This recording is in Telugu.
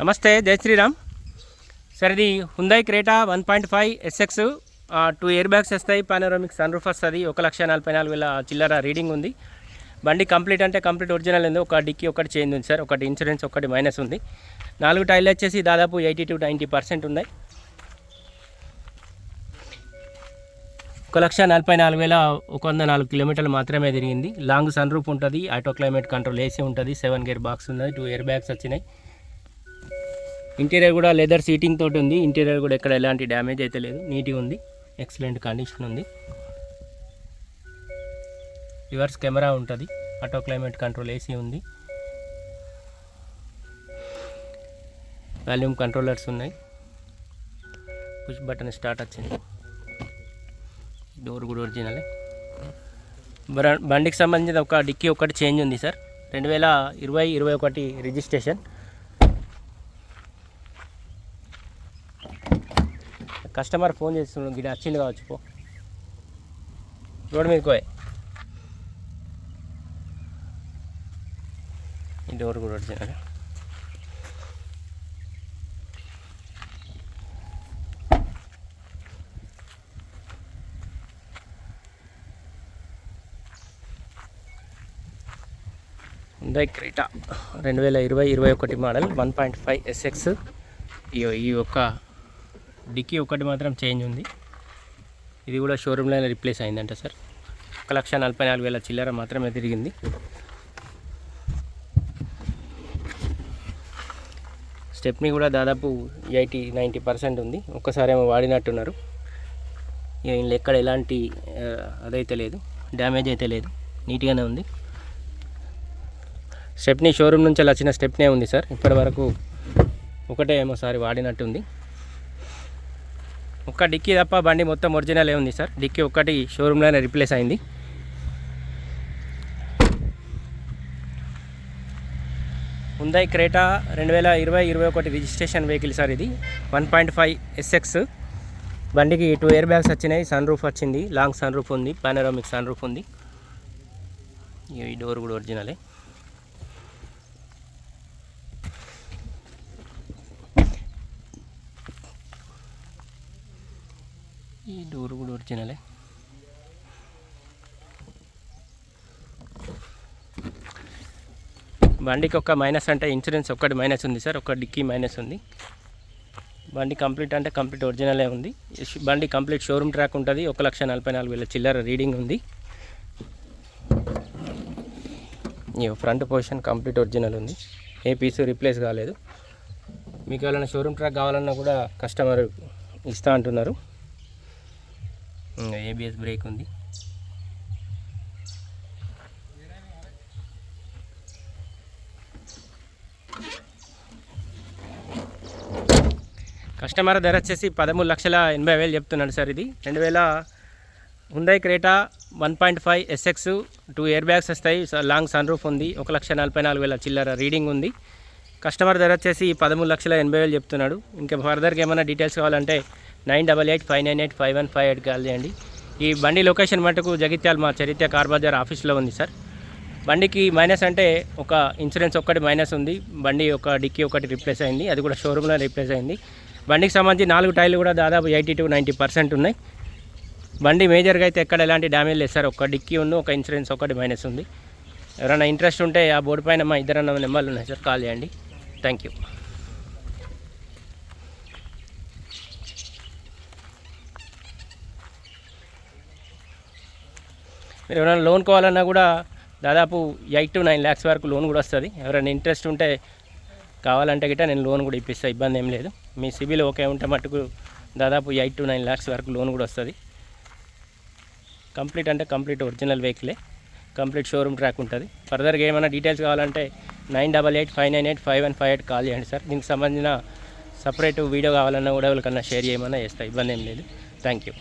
నమస్తే జై శ్రీరామ్. సార్ ఇది Hyundai Creta one point five SX two air bags వస్తాయి. పానోరామిక్ సన్ రూఫ్ వస్తుంది ఒక లక్ష నలభై నాలుగు వేల చిల్లర రీడింగ్ ఉంది. బండి కంప్లీట్ అంటే కంప్లీట్ ఒరిజినల్ ఉంది. ఒక డిక్కీ ఒకటి చేంజ్ ఉంది సార్ ఒకటి ఇన్సూరెన్స్ ఒకటి మైనస్ ఉంది. నాలుగు టైర్లు వచ్చేసి దాదాపు ఎయిటీ టు నైంటీ పర్సెంట్ ఉన్నాయి. ఒక లక్ష నలభై నాలుగు వేల ఒక వంద నాలుగు కిలోమీటర్లు మాత్రమే తిరిగింది. లాంగ్ సన్ రూఫ్ ఉంటుంది. ఆటో క్లైమేట్ కంట్రోల్ ఏసీ ఉంటుంది. సెవెన్ గేర్ బాక్స్ ఉన్నది. టూ ఇయర్ బ్యాగ్స్ వచ్చినాయి. ఇంటీరియర్ కూడా లెదర్ సీటింగ్ తోటి ఉంది. ఇంటీరియర్ కూడా ఎక్కడ ఎలాంటి డ్యామేజ్ అయితే లేదు. నీట్గా ఉంది. ఎక్సలెంట్ కండిషన్ ఉంది. రివర్స్ కెమెరా ఉంటుంది. ఆటో క్లైమేట్ కంట్రోల్ ఏసీ ఉంది. వాల్యూమ్ కంట్రోలర్స్ ఉన్నాయి. పుష్ బటన్ స్టార్ట్ వచ్చింది. డోర్ కూడా ఒరిజినలే బండికి సంబంధించిన ఒక డిక్కీ ఒకటి చేంజ్ ఉంది సార్ రెండు వేల ఇరవై ఇరవై ఒకటి రిజిస్ట్రేషన్ కస్టమర్ ఫోన్ చేస్తున్నాడు గిడ వచ్చింది కావచ్చు పో. రోడ్డు మీద పోయి. ఈ డోర్ కూడా వచ్చినాడు ఉందా క్రీటా రెండు వేల ఇరవై ఇరవై ఒకటి model one point five SX ఈ యొక్క డిక్కీ ఒకటి మాత్రం చేంజ్ ఉంది. ఇది కూడా షోరూంలో రిప్లేస్ అయిందంట సార్. ఒక లక్ష నలభై నాలుగు వేల చిల్లర మాత్రమే తిరిగింది. స్టెప్ని కూడా దాదాపు ఎయిటీ నైంటీ పర్సెంట్ ఉంది. ఒక్కసారి ఏమో వాడినట్టున్నారు. ఇందులో ఎక్కడ ఎలాంటి అదైతే లేదు. డ్యామేజ్ అయితే లేదు. నీట్గానే ఉంది. స్టెప్ని షోరూమ్ నుంచి వచ్చిన స్టెప్నే ఉంది సార్. ఇప్పటి వరకు ఒకటే ఏమో సారి వాడినట్టుంది. ఒక్క డిక్కీ తప్ప బండి మొత్తం ఒరిజినలే ఉంది సార్. డిక్కీ ఒక్కటి షోరూంలోనే రిప్లేస్ అయింది. ఉందాయి క్రేటా రెండు వేల ఇరవై ఇరవై ఒకటి రిజిస్ట్రేషన్ వెహికల్ సార్ ఇది. వన్ పాయింట్ ఫైవ్ ఎస్ఎక్స్ బండికి టూ ఇయర్ బ్యాగ్స్ వచ్చినాయి. సన్ రూఫ్ వచ్చింది. లాంగ్ సన్ రూఫ్ ఉంది. పానరామిక్ సన్ రూఫ్ ఉంది. ఈ డోర్ కూడా ఒరిజినలే. ఈ డోర్ కూడా ఒరిజినలే. బండికి ఒక మైనస్ అంటే ఇన్సూరెన్స్ ఒక్కటి మైనస్ ఉంది సార్ ఒక డిక్కీ మైనస్ ఉంది. బండి కంప్లీట్ అంటే కంప్లీట్ ఒరిజినలే ఉంది. బండి కంప్లీట్ షోరూమ్ ట్రాక్ ఉంటుంది ఒక లక్ష నలభై నాలుగు వేల చిల్లర రీడింగ్ ఉంది. ఫ్రంట్ పొజిషన్ కంప్లీట్ ఒరిజినల్ ఉంది. ఏ పీసు రీప్లేస్ కాలేదు. మీకు ఏమైనా షోరూమ్ ట్రాక్ కావాలన్నా కూడా కస్టమర్ ఇస్తా అంటున్నారు. ఏబిఎస్ బ్రేక్ ఉంది. కస్టమర్ ధర వచ్చేసి పదమూడు లక్షల ఎనభై వేలు చెప్తున్నాడు సార్ ఇది. రెండు వేల Hyundai Creta one point five SX two air bags వస్తాయి. లాంగ్ సన్ రూఫ్ ఉంది. ఒక లక్ష నలభై నాలుగు వేల చిల్లర రీడింగ్ ఉంది. కస్టమర్ ధర వచ్చేసి పదమూడు లక్షల ఎనభై వేలు చెప్తున్నాడు. ఇంకా ఫర్దర్గా ఏమైనా డీటెయిల్స్ కావాలంటే nine double eight five nine eight five one five eight call చేయండి. ఈ బండి లొకేషన్ మటుకు జగిత్యాల మా చరిత్ర కార్ బజార్ ఆఫీస్లో ఉంది సార్. బండికి మైనస్ అంటే ఒక ఇన్సూరెన్స్ ఒక్కటి మైనస్ ఉంది. బండి ఒక డిక్కీ ఒకటి రిప్లేస్ అయింది. అది కూడా షోరూంలో రిప్లేస్ అయింది. బండికి సంబంధించి నాలుగు టైర్లు కూడా దాదాపు ఎయిటీ టు నైంటీ పర్సెంట్ ఉన్నాయి. బండి మేజర్గా అయితే ఎక్కడ ఎలాంటి డ్యామేజ్ లేదు సార్. ఒక డిక్కీ ఉంది ఒక ఇన్సూరెన్స్ ఒకటి మైనస్ ఉంది. ఎవరైనా ఇంట్రెస్ట్ ఉంటే ఆ బోర్డు పైన మా ఇద్దరన్న నెంబర్లు ఉన్నాయి సార్. కాల్ చేయండి. Thank you. మీరు ఎవరైనా లోన్ కావాలన్నా కూడా దాదాపు ఎయిట్ టు నైన్ ల్యాక్స్ వరకు లోన్ కూడా వస్తుంది. ఎవరైనా ఇంట్రెస్ట్ ఉంటే కావాలంటే గిట్ట నేను లోన్ కూడా ఇప్పిస్తాను ఇబ్బంది ఏం లేదు. మీ సిబిల్ ఓకే ఉంటే మటుకు దాదాపు ఎయిట్ టు నైన్ ల్యాక్స్ వరకు లోన్ కూడా వస్తుంది. కంప్లీట్ అంటే కంప్లీట్ ఒరిజినల్ వెహికలే కంప్లీట్ షోరూమ్ ట్రాక్ ఉంటుంది. ఫర్దర్గా ఏమైనా డీటెయిల్స్ కావాలంటే nine double eight five nine eight five one five eight call చేయండి సార్. దీనికి సంబంధించిన సపరేట్ వీడియో కావాలన్నా కూడా ఎవరికన్నా షేర్ చేయమన్నా చేస్తాను ఇబ్బంది ఏం లేదు. Thank you.